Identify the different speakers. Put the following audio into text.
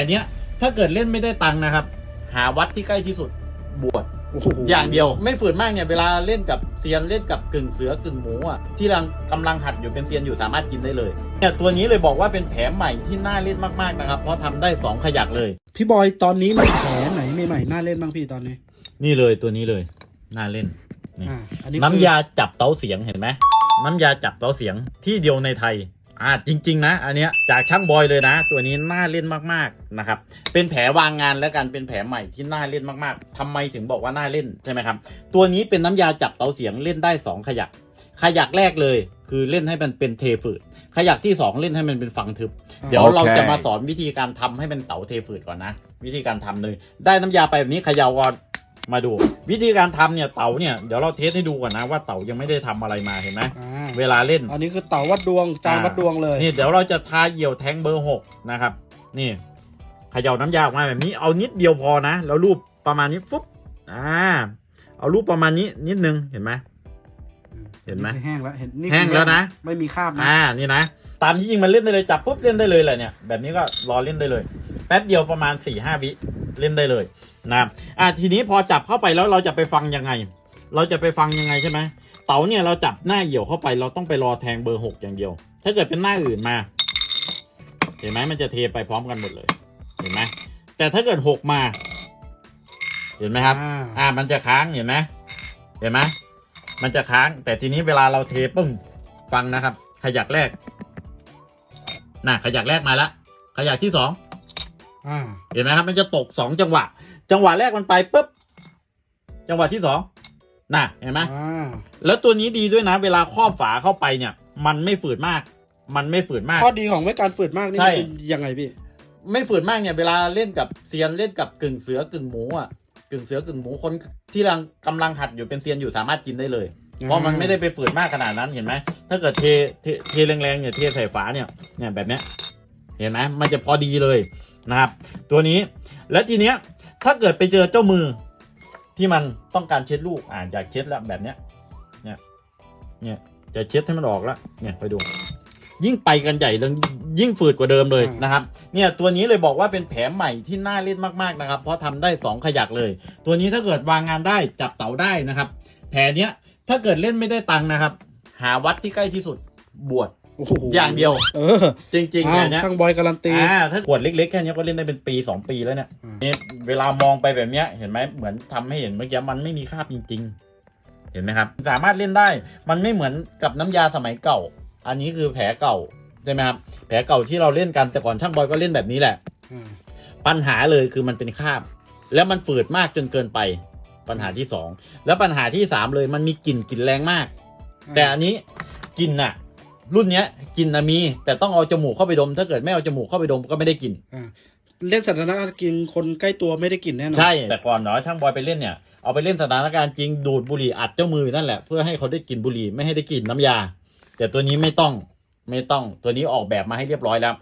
Speaker 1: ลเนี้ย ถ้าเกิดเล่นไม่ได้ตังค์นะครับ หาวัดที่ใกล้ที่สุดบวช
Speaker 2: โอ้โห
Speaker 1: อย่างเดียว ไม่ฝืนมากเนี่ยเวลาเล่นกับเซียนเล่นกับกึ่งเสือกึ่งหมูอะที่กำลังกำลังหัดอยู่เป็นเซียนอยู่สามารถกินได้เลยเนี่ยตัวนี้เลยบอกว่าเป็นแผลใหม่ที่น่าเล่นมากๆนะครับ เพราะทำได้สองขยักเลย
Speaker 2: พี่บอยตอนนี้มีแผลไหนใหม่ๆน่าเล่นบ้างพี่ตอนนี้
Speaker 1: นี่เลยตัวนี้เลยน่าเล่นนี่
Speaker 2: อ่าอันนี้
Speaker 1: น้ำยาจับเตาเสียงเห็นไหมน้ำยาจับเตาเสียงที่เดียวในไทย อ่าจริง ๆ นะ อันเนี้ยจากช่างบอยเลยนะ ตัวนี้น่าเล่นมากๆนะครับเป็นแผลวางงานแล้วกันเป็นแผลใหม่ที่น่าเล่นมากๆทำไมถึงบอกว่าน่าเล่นใช่ไหมครับตัวนี้เป็นน้ำยาจับเตาเสียงเล่นได้ 2 ขยัก ขยักแรกเลยคือเล่นให้มันเป็นเทฝืดขยักที่ 2 เล่นให้มันเป็นฟังทึบ เดี๋ยวเราจะมาสอนวิธีการทำให้เป็นเต๋าเทฝืดก่อนนะ วิธีการทำเลย ได้น้ำยาไปแบบนี้เขย่าก่อน มาดู วิธีการทำเนี่ยเต๋าเนี่ยเดี๋ยวเราเทสให้ดูก่อนนะว่าเต๋ายังไม่ได้ทำอะไรมาเห็นไหม
Speaker 2: อ่า
Speaker 1: เวลาเล่น
Speaker 2: อันนี้คือเต่าวัดดวงจานวัดดวงเลย
Speaker 1: นี่เดี๋ยวเราจะทาเหยี่ยวแทงเบอร์หกนะครับนี่เขย่าน้ำยาออกมาแบบนี้เอานิดเดียวพอนะ แล้วรูปประมาณนี้ฟุ๊บอ่าเอารูปประมาณนี้นิดนึงเห็นไหมเห็นไหม
Speaker 2: คือแห้งแล้วเห็นนี่
Speaker 1: แห้งแล้วนะ
Speaker 2: ไม่มีคราบนะ
Speaker 1: อ่า นี่นะ ตามที่จริงมันเล่นได้เลยจับปุ๊บเล่นได้เลยแหละเนี่ย แบบนี้ก็รอเล่นได้เลย แป๊บเดียวประมาณ4ี่ห้าวิ เล่นได้เลยนะครับอ่าทีนี้พอจับเข้าไปแล้วเราจะไปฟังยังไง เราจะไปฟังยังไงใช่ไหมเต๋าเนี่ยเราจับหน้าเหี่ยวเข้าไปเราต้องไปรอแทงเบอร์หกอย่างเดียว ถ้าเกิดเป็นหน้าอื่นมา เห็นไหมมันจะเทไปพร้อมกันหมดเลย เห็นไหมแต่ถ้าเกิดหกมา เห็นไหมครับ
Speaker 2: อ่า
Speaker 1: อ่ามันจะค้างเห็นไหมเห็นไหมมันจะค้าง แต่ทีนี้เวลาเราเทปึ้งฟังนะครับ ขยักแรกน่ะขยักแรกมาแล้วขยักที่สอง
Speaker 2: อ่า
Speaker 1: เห็นไหมครับ มันจะตกสองจังหวะ จังหวะแรกมันไปปุ๊บ จังหวะที่สองน่ะ เห็นไหม
Speaker 2: อ่า
Speaker 1: แล้วตัวนี้ดีด้วยนะ เวลาครอบฝาเข้าไปเนี่ย มันไม่ฝืดมาก มันไม่ฝืดมาก
Speaker 2: ข้อดีของไม่การฝืดมากนี่
Speaker 1: ใช่
Speaker 2: คือยังไงพี่
Speaker 1: ไม่ฝืดมากเนี่ยเวลาเล่นกับเซียนเล่นกับกึ่งเสือกึ่งหมูอะกึ่งเสือกึ่งหมูคนที่กำลังกำลังหัดอยู่เป็นเซียนอยู่สามารถกินได้เลย เพราะมันไม่ได้ไปฝืดมากขนาดนั้นเห็นไหมถ้าเกิดเทเทเทแรงๆเนี่ยเทใส่ฝาเนี่ยเนี่ยแบบเนี้ยเห็นไหมมันจะพอดีเลย นะครับ ตัวนี้และทีเนี้ยถ้าเกิดไปเจอเจ้ามือที่มันต้องการเช็ดลูกอ่าอยากเช็ดแล้วแบบเนี้ยเนี่ยเนี่ยจะเช็ดให้มันออกแล้วเนี่ยไปดู ยิ่งไปกันใหญ่เลยยิ่งฝืดกว่าเดิมเลย
Speaker 2: อืม
Speaker 1: นะครับ เนี่ยตัวนี้เลยบอกว่าเป็นแผลใหม่ที่น่าเล่นมากๆนะครับ เพราะทำได้สองขยักเลย ตัวนี้ถ้าเกิดวางงานได้จับเต๋าได้นะครับ แผลเนี้ยถ้าเกิดเล่นไม่ได้ตังค์นะครับ หาวัดที่ใกล้ที่สุดบวช
Speaker 2: โอ้โห
Speaker 1: อย่างเดียว
Speaker 2: เออ
Speaker 1: จริงๆ
Speaker 2: อ่า
Speaker 1: เนี่ย
Speaker 2: ช่างบอยการันตี
Speaker 1: อ่าถ้าขวดเล็กๆแค่เนี้ยก็เล่นได้เป็นปี 2 ปีแล้วเนี่ย
Speaker 2: อืม
Speaker 1: นี่เวลามองไปแบบเนี้ยเห็นไหมเหมือนทำให้เห็นเมื่อกี้มันไม่มีคราบจริง ๆ เห็นไหมครับ สามารถเล่นได้มันไม่เหมือนกับน้ำยาสมัยเก่า อันนี้คือแผลเก่าใช่ไหมครับแผลเก่าที่เราเล่นกันแต่ก่อนช่างบอยก็เล่นแบบนี้แหละ
Speaker 2: อ่า
Speaker 1: ปัญหาเลยคือมันเป็นคราบ แล้วมันฝืดมากจนเกินไป ปัญหาที่สองแล้วปัญหาที่สามเลยมันมีกลิ่นกลิ่นแรงมาก แต่อันนี้กลิ่นน่ะ รุ่นเนี้ยกลิ่นนะมี แต่ต้องเอาจมูกเข้าไปดม ถ้าเกิดไม่เอาจมูกเข้าไปดมก็ไม่ได้กลิ่น
Speaker 2: อ่าเล่นสถานการณ์กินคนใกล้ตัวไม่ได้กินแน่นอน
Speaker 1: ใช่แต่ก่อนเนาะช่างบอยไปเล่นเนี่ยเอาไปเล่นสถานการณ์จริงดูดบุหรี่อัดเจ้ามือนั่นแหละเพื่อให้เขาได้กลิ่นบุหรี่ไม่ให้ได้กลิ่นน้ำยา แต่ตัวนี้ไม่ต้องไม่ต้องตัวนี้ออกแบบมาให้เรียบร้อยแล้ว